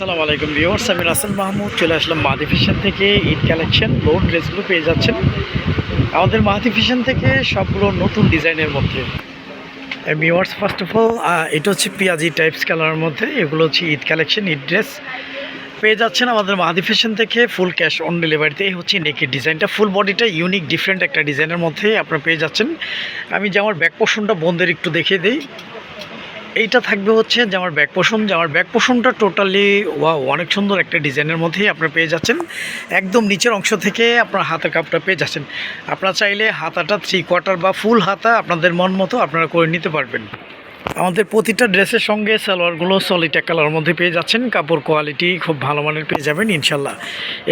আসসালামু আলাইকুম ভিউয়ার্স, আমি রাসেল মাহমুদ, চলে আসলাম মাহাদি ফ্যাশন থেকে ঈদ কালেকশন লোন ড্রেসগুলো পেয়ে যাচ্ছেন। আমাদের মাহাদি ফ্যাশন থেকে সবগুলো নতুন ডিজাইনের মধ্যে। ভিউয়ার্স ফার্স্ট অফ অল এটা হচ্ছে পিয়াজি টাইপস কালারের মধ্যে, এগুলো হচ্ছে ঈদ কালেকশন, ঈদ ড্রেস পেয়ে যাচ্ছেন আমাদের মাহাদি ফ্যাশন থেকে ফুল ক্যাশ অন ডেলিভারিতে হচ্ছে নেকের ডিজাইনটা ফুল বডিটা ইউনিক ডিফারেন্ট একটা ডিজাইনের মধ্যে আপনারা পেয়ে যাচ্ছেন। আমি যে আমার ব্যাক পোর্শনটা বন্ধের একটু দেখিয়ে দিই। এইটা থাকবে হচ্ছে যে আমার ব্যাক পোষণ যে আমার ব্যাক পোষণটা টোটালি ওয়া অনেক সুন্দর একটা ডিজাইনের মধ্যেই আপনারা পেয়ে যাচ্ছেন। একদম নিচের অংশ থেকে আপনার হাতের কাপটা পেয়ে যাচ্ছেন। আপনারা চাইলে হাতাটা থ্রি কোয়ার্টার বা ফুল হাতা আপনাদের মন মতো আপনারা করে নিতে পারবেন। আমাদের প্রতিটা ড্রেসের সঙ্গে সালোয়ারগুলো সলিড এক কালার মধ্যে পেয়ে যাচ্ছেন। কাপড় কোয়ালিটি খুব ভালো মানের পেয়ে যাবেন ইনশাল্লাহ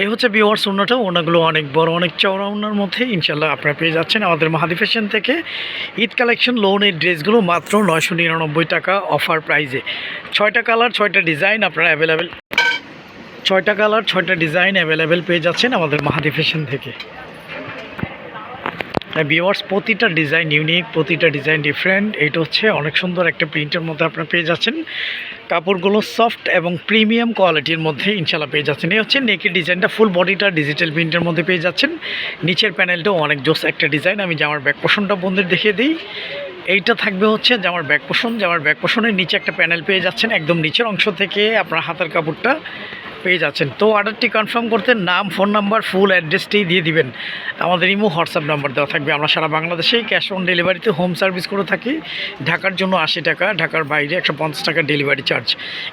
এই হচ্ছে বিওয়ার্স ওনাটা ওনাগুলো অনেক বড়, অনেক চওড়া ওনার মধ্যে ইনশাল্লাহ আপনারা পেয়ে যাচ্ছেন। আমাদের মাহাদি ফ্যাশন থেকে ঈদ কালেকশন লোনের ড্রেসগুলো মাত্র নয়শো নিরানব্বই টাকা অফার প্রাইজে ছয়টা কালার ছয়টা ডিজাইন আপনারা অ্যাভেলেবেল ছয়টা কালার ছয়টা ডিজাইন অ্যাভেলেবেল পেয়ে যাচ্ছেন আমাদের মাহাদি ফ্যাশন থেকে। ভিওয়ার্স প্রতিটা ডিজাইন ইউনিক প্রতিটা ডিজাইন ডিফারেন্ট এটা হচ্ছে অনেক সুন্দর একটা প্রিন্টের মধ্যে আপনারা পেয়ে যাচ্ছেন। কাপড়গুলো সফট এবং প্রিমিয়াম কোয়ালিটির মধ্যে ইনশাল্লাহ পেয়ে যাচ্ছেন। এই হচ্ছে নেকের ডিজাইনটা ফুল বডিটা ডিজিটাল প্রিন্টের মধ্যে পেয়ে যাচ্ছেন। নিচের প্যানেলটাও অনেক জোস একটা ডিজাইন আমি জামার ব্যাক পোষণটা বন্ধের দেখিয়ে দিই। এইটা থাকবে হচ্ছে জামার ব্যাক পোষণ জামার ব্যাক পোষণের নিচে একটা প্যানেল পেয়ে যাচ্ছেন, একদম নিচের অংশ থেকে আপনার হাতের কাপড়টা। পেয়ে যাচ্ছেন। তো অর্ডারটি কনফার্ম করতে নাম ফোন নাম্বার ফুল অ্যাড্রেসটি দিয়ে দিবেন। আমাদের ইমো হোয়াটসঅ্যাপ নাম্বার দেওয়া থাকবে। আমরা সারা বাংলাদেশেই ক্যাশ অন ডেলিভারিতে হোম সার্ভিস করে থাকি। ঢাকার জন্য আশি টাকা, ঢাকার বাইরে একশো পঞ্চাশ টাকা ডেলিভারি চার্জ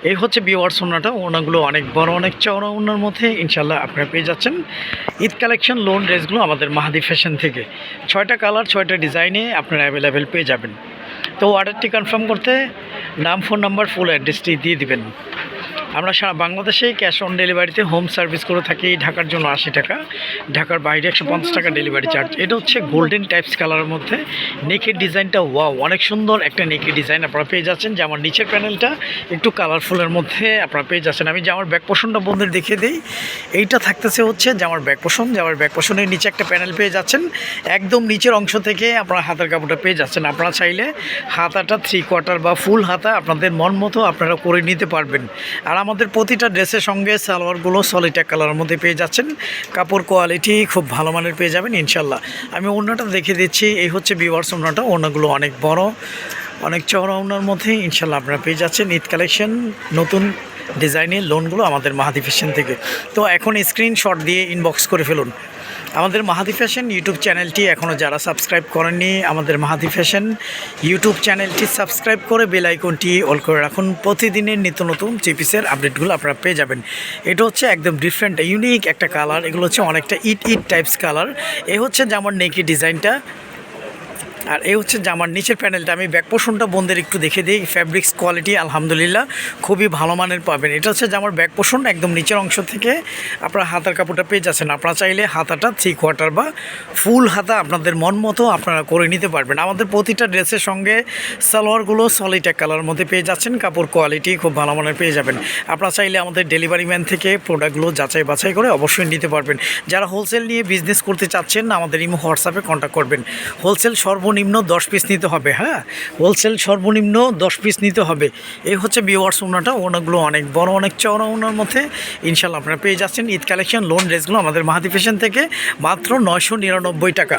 এই হচ্ছে বিওয়ার সোনাটা ওনাগুলো অনেক বড়, অনেক চওড়া ওনার মধ্যে ইনশাল্লাহ আপনারা পেয়ে যাচ্ছেন। ঈদ কালেকশন লোন ড্রেসগুলো আমাদের মাহাদি ফ্যাশন থেকে। ছয়টা কালার ছয়টা ডিজাইনে আপনারা অ্যাভেলেবেল পেয়ে যাবেন। তো অর্ডারটি কনফার্ম করতে নাম ফোন নাম্বার ফুল অ্যাড্রেসটি দিয়ে দিবেন। আমরা সারা বাংলাদেশেই ক্যাশ অন ডেলিভারিতে হোম সার্ভিস করে থাকি ঢাকার জন্য আশি টাকা। ঢাকার বাইরে একশো পঞ্চাশ টাকা ডেলিভারি চার্জ এটা হচ্ছে গোল্ডেন টাইপস কালারের মধ্যে। নেকের ডিজাইনটা ওয়াও অনেক সুন্দর একটা নেকের ডিজাইন আপনারা পেয়ে যাচ্ছেন। যে আমার নিচের প্যানেলটা একটু কালারফুলের মধ্যে আপনারা পেয়ে যাচ্ছেন। আমি যে আমার ব্যাক পোষণটা বন্ধুদের দেখিয়ে দিই, এইটা থাকতেছে হচ্ছে যে আমার ব্যাক পোষণ যে আমার ব্যাক পোষণের নিচে একটা প্যানেল পেয়ে যাচ্ছেন। একদম নিচের অংশ থেকে আপনারা হাতের কাপড়টা পেয়ে যাচ্ছেন। আপনারা চাইলে হাতাটা থ্রি কোয়ার্টার বা ফুল হাতা আপনাদের মন মতো আপনারা করে নিতে পারবেন। আর আমাদের প্রতিটা ড্রেসের সঙ্গে সালোয়ারগুলো সলিড এক কালারের মধ্যে পেয়ে যাচ্ছেন। কাপড় কোয়ালিটি খুব ভালো মানের পেয়ে যাবেন ইনশাল্লাহ আমি অন্যটা দেখে দিচ্ছি, এই হচ্ছে বিওয়ার্স অন্যটা অন্যগুলো অনেক বড়, অনেক চওড়া ওনার মধ্যে ইনশাল্লাহ আপনারা পেয়ে যাচ্ছেন ঈদ কালেকশন নতুন ডিজাইনের লোনগুলো আমাদের মাহাদি ফ্যাশন থেকে। তো এখন স্ক্রিনশট দিয়ে ইনবক্স করে ফেলুন। আমাদের মাহাদি ফ্যাশন ইউটিউব চ্যানেলটি এখনও যারা সাবস্ক্রাইব করেননি, আমাদের মাহাদি ফ্যাশন ইউটিউব চ্যানেলটি সাবস্ক্রাইব করে বেল আইকনটি অল করে রাখুন। প্রতিদিনের নিত্য নতুন চিপিসের আপডেটগুলো আপনারা পেয়ে যাবেন। এটা হচ্ছে একদম ডিফারেন্ট ইউনিক একটা কালার এগুলো হচ্ছে অনেকটা ইট ইট টাইপস কালার এ হচ্ছে জামার নেকি ডিজাইনটা আর এই হচ্ছে জামার নিচের প্যানেলটা। আমি ব্যাক পোষণটা বন্ধের একটু দেখে দিই। ফ্যাব্রিক্স কোয়ালিটি আলহামদুলিল্লাহ, খুবই ভালো মানের পাবেন। এটা হচ্ছে জামার ব্যাক পোষণ একদম নিচের অংশ থেকে আপনারা হাতার কাপড়টা পেয়ে যাচ্ছেন। আপনারা চাইলে হাতাটা থ্রি কোয়ার্টার বা ফুল হাতা আপনাদের মন মতো আপনারা করে নিতে পারবেন। আমাদের প্রতিটা ড্রেসের সঙ্গে সালোয়ারগুলো সলিড এক কালার মধ্যে পেয়ে যাচ্ছেন। কাপড় কোয়ালিটি খুব ভালো মানের পেয়ে যাবেন। আপনারা চাইলে আমাদের ডেলিভারি ম্যান থেকে প্রোডাক্টগুলো যাচাই বাছাই করে অবশ্যই নিতে পারবেন। যারা হোলসেল নিয়ে বিজনেস করতে চাচ্ছেন, আমাদের ইমো হোয়াটসঅ্যাপে কন্ট্যাক্ট করবেন। হোলসেল সর্বনিম্ন দশ পিস নিতে হবে হ্যাঁ? হোলসেল সর্বনিম্ন দশ পিস নিতে হবে। এই হচ্ছে বিওয়ার্স ওনাটা ওনাগুলো অনেক বড়, অনেক চওড়া ওনার মধ্যে ইনশাল্লাহ আপনারা পেয়ে যাচ্ছেন। ঈদ কালেকশন লোন রেসগুলো আমাদের মাহাদি ফ্যাশন থেকে মাত্র নয়শো নিরানব্বই টাকা।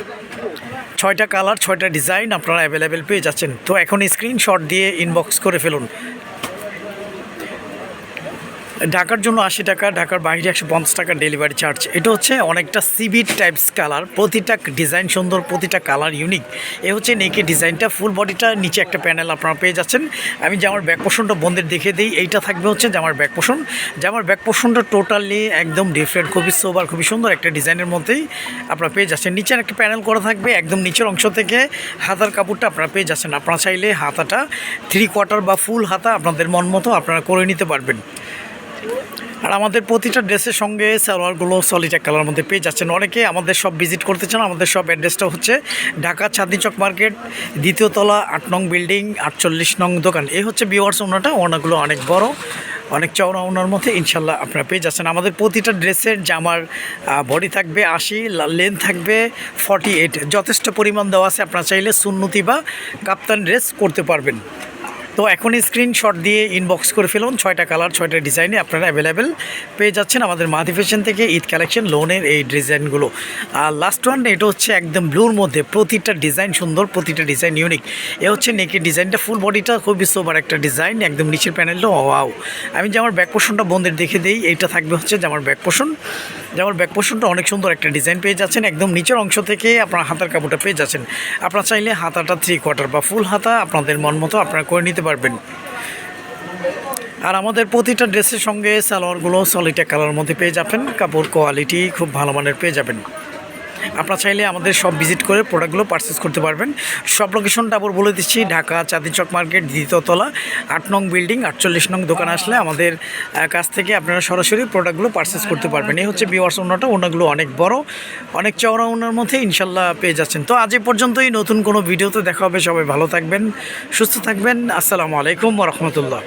ছয়টা কালার ছয়টা ডিজাইন আপনারা অ্যাভেলেবেল পেয়ে যাচ্ছেন। তো এখন স্ক্রিনশট দিয়ে ইনবক্স করে ফেলুন। ঢাকার জন্য আশি টাকা, ঢাকার বাইরে একশো পঞ্চাশ টাকা ডেলিভারি চার্জ এটা হচ্ছে অনেকটা সিবিট টাইপস কালার প্রতিটা ডিজাইন সুন্দর, প্রতিটা কালার ইউনিক এ হচ্ছে নেকে ডিজাইনটা ফুল বডিটা নিচে একটা প্যানেল আপনারা পেয়ে যাচ্ছেন। আমি জামার ব্যাক পোষণটা বন্ধের দেখে দিই, এইটা থাকবে হচ্ছে জামার ব্যাক পোষণ জামার ব্যাক পোষণটা টোটালি একদম ডিফারেন্ট খুবই সোবার খুবই সুন্দর একটা ডিজাইনের মধ্যেই আপনারা পেয়ে যাচ্ছেন। নিচের একটা প্যানেল করা থাকবে, একদম নিচের অংশ থেকে হাতার কাপড়টা আপনারা পেয়ে যাচ্ছেন। আপনারা চাইলে হাতাটা থ্রি কোয়ার্টার বা ফুল হাতা আপনাদের মন মতো আপনারা করে নিতে পারবেন। আর আমাদের প্রতিটা ড্রেসের সঙ্গে সালোয়ারগুলো এক কালার মধ্যে পেয়ে যাচ্ছেন। অনেকে আমাদের সব ভিজিট করতে চান, আমাদের সব অ্যাড্রেসটা হচ্ছে ঢাকা চাঁদনি চক মার্কেট দ্বিতীয় তলা, আট নং বিল্ডিং আটচল্লিশ নং দোকান। এই হচ্ছে বিওয়ার্স ওনাটা ওনাগুলো অনেক বড়, অনেক চওড়া ওনার মধ্যে ইনশাল্লাহ আপনারা পেয়ে যাচ্ছেন। আমাদের প্রতিটা ড্রেসের জামার বডি থাকবে আশি লেন্থ থাকবে ফর্টি এইট যথেষ্ট পরিমাণ দেওয়া আছে, আপনারা চাইলে সুন্নতি বা কাপ্তান ড্রেস করতে পারবেন। তো এখন স্ক্রিনশট দিয়ে ইনবক্স করে ফেলুন। ছয়টা কালার ছয়টা ডিজাইনে আপনারা অ্যাভেলেবেল পেয়ে যাচ্ছেন আমাদের মাদি ফ্যাশন থেকে ঈদ কালেকশন লোনের এই ডিজাইনগুলো আর লাস্ট ওয়ান এটা হচ্ছে একদম ব্লুর মধ্যে প্রতিটা ডিজাইন সুন্দর, প্রতিটা ডিজাইন ইউনিক এ হচ্ছে নেকের ডিজাইনটা ফুল বডিটা খুবই সোবার একটা ডিজাইন একদম নিচের প্যানেলটা ওয়াও আমি যে আমার ব্যাক পোষণটা বন্ধের দেখে দিই, এইটা থাকবে হচ্ছে যে আমার ব্যাক পোষণ যে আমার ব্যাক পোর্শনটা অনেক সুন্দর একটা ডিজাইন পেয়ে যাচ্ছেন। একদম নিচের অংশ থেকে আপনার হাতার কাপড়টা পেয়ে যাচ্ছেন। আপনারা চাইলে হাতাটা থ্রি কোয়ার্টার বা ফুল হাতা আপনাদের মন মতো আপনারা করে নিতে পারবেন। আর আমাদের প্রতিটা ড্রেসের সঙ্গে সালোয়ারগুলো সলিটা কালার মধ্যে পেয়ে যাবেন। কাপড় কোয়ালিটি খুব ভালো মানের পেয়ে যাবেন। আপনারা চাইলে আমাদের সব ভিজিট করে প্রোডাক্টগুলো পারচেস করতে পারবেন। সব লোকেশনটা আবার বলে দিচ্ছি, ঢাকা চাঁদিন চক মার্কেট দ্বিতীয়তলা আট নং বিল্ডিং আটচল্লিশ নং দোকান আসলে আমাদের কাছ থেকে আপনারা সরাসরি প্রোডাক্টগুলো পারচেস করতে পারবেন। এই হচ্ছে বিওয়ার্স ওনাটা ওনাগুলো অনেক বড়, অনেক চওড়া ওনার মধ্যে ইনশাল্লাহ পেয়ে যাচ্ছেন। তো আজ এ পর্যন্তই, নতুন কোনো ভিডিওতে দেখা হবে, সবাই ভালো থাকবেন, সুস্থ থাকবেন। আসসালামু আলাইকুম রহমতুল্লাহ।